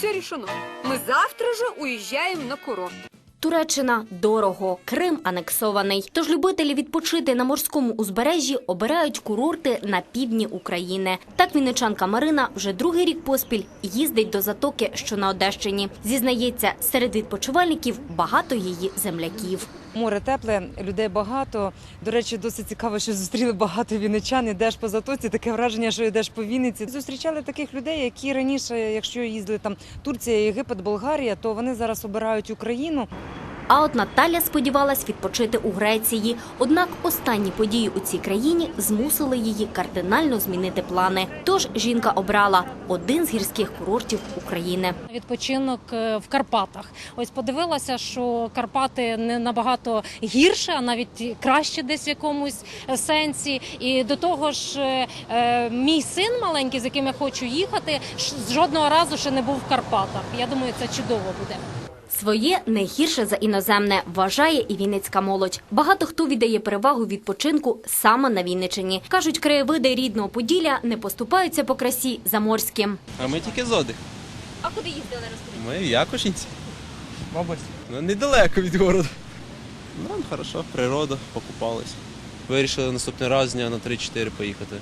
все решено. Мы завтра же уезжаем на курорт. Туреччина дорого, Крим анексований. Тож любителі відпочити на морському узбережжі обирають курорти на півдні України. Так вінничанка Марина вже другий рік поспіль їздить до затоки, що на Одещині. Зізнається, серед відпочивальників багато її земляків. Море тепле, людей багато. До речі, досить цікаво, що зустріли багато вінничан. Ідеш по затоці, таке враження, що йдеш по Вінниці. Зустрічали таких людей, які раніше, якщо їздили там Турція, Єгипет, Болгарія, то вони зараз обирають Україну. А от Наталя сподівалась відпочити у Греції. Однак останні події у цій країні змусили її кардинально змінити плани. Тож жінка обрала один з гірських курортів України. Відпочинок е, в Карпатах. Ось подивилася, що Карпати не набагато гірше, а навіть краще десь в якомусь е, сенсі. І до того ж, е, мій син маленький, з яким я хочу їхати, ш- жодного разу ще не був в Карпатах. Я думаю, це чудово буде. Своє не гірше за іноземне вважає і вінницька молодь. Багато хто віддає перевагу відпочинку саме на Вінничині. кажуть, краєвиди рідного Поділля не поступаються по красі заморським. А ми тільки з Оди. А куди їздили розповідати? Ми в Якушинці. В. Ну, недалеко від городу. Ну, хорошо, природа, покупались. Вирішили наступний раз дня на 3-4 поїхати.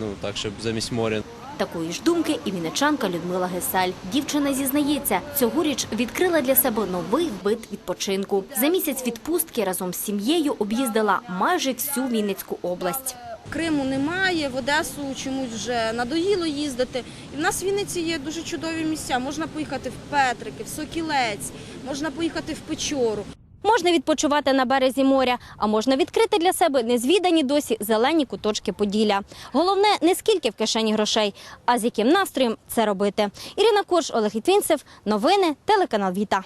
Ну, так, щоб замість моря. Такої ж думки і вінничанка Людмила Гесель. Дівчина зізнається, цьогоріч відкрила для себе новий вид відпочинку. За місяць відпустки разом з сім'єю об'їздила майже всю Вінницьку область. Криму немає, в Одесу чомусь вже надоїло їздити. І в нас в Вінниці є дуже чудові місця. Можна поїхати в Петрики, в Сокілець, можна поїхати в Печору. Можна відпочивати на березі моря, а можна відкрити для себе незвідані досі зелені куточки Поділля. Головне не скільки в кишені грошей, а з яким настроєм це робити. Ірина Корж, Олег Ітвінцев. Новини телеканал Віта.